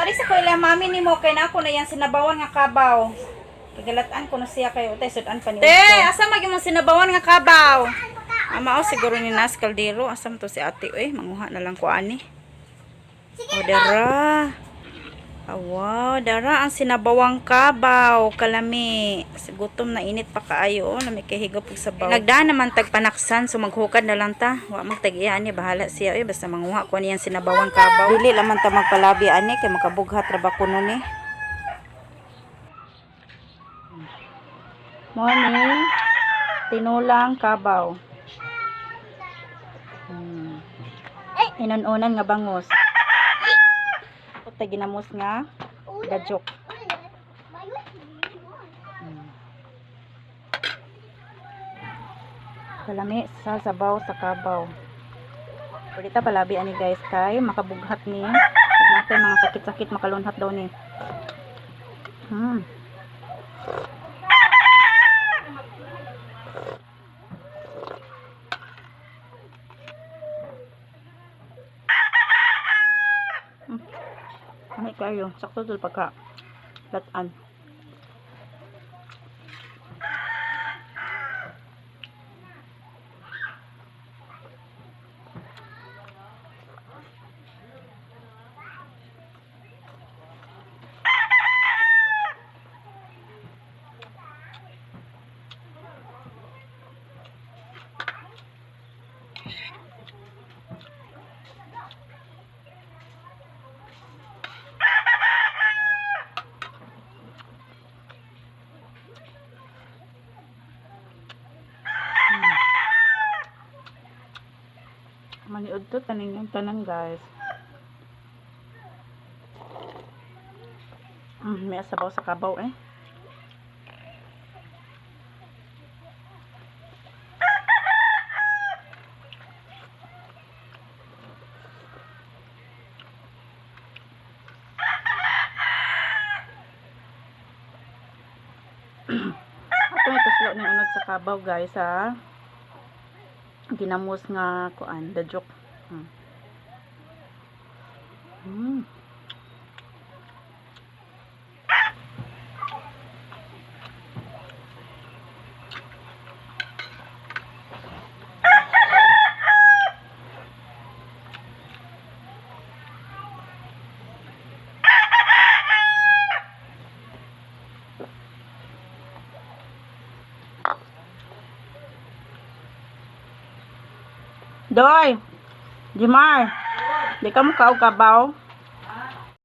ari sa ko ila mami ni mo kay na ako na yan sinabawan nga kabaw. Kagalataan ko na siya kayo. Tay, sudan pa ni Te, asa mag yung sinabawan nga kabaw? Ama o siguro ni Nas Caldero. Asam to si ate. Eh, manguha na lang ko ani. O, wow, dara ang sinabawang kabaw. Kalami. Sa gutom na init pa kaayo. Oh, lami kay higop og sabaw. Nagdaan naman tag panaksan. So maghukad na lang ta. Wa magtagiya ni bahala siya. Eh, basta manguha ko niyang sinabawang kabaw. Dili laman ta magpalabi ani kay makabughat ra ba kuno ni. Morning. Tinulang kabaw. Hmm. Inununan nga bangos. Ito ginamos nga dajok. Hmm. Kalami sa sabaw sa kabaw. Pwede ta palabi ani guys kay makabughat ni. Natin mga sakit-sakit makalunhat daw ni. Hmm. Ay kayo, sakto dul pagka latan. Maniod to taning yung tanan guys. Mm, may asabaw sa kabaw eh. Ato may tuslo ng unod sa kabaw guys ha ginamos nga kuan dajok hmm. Hmm. Đôi. Dì mai. Để có một cậu cà bầu.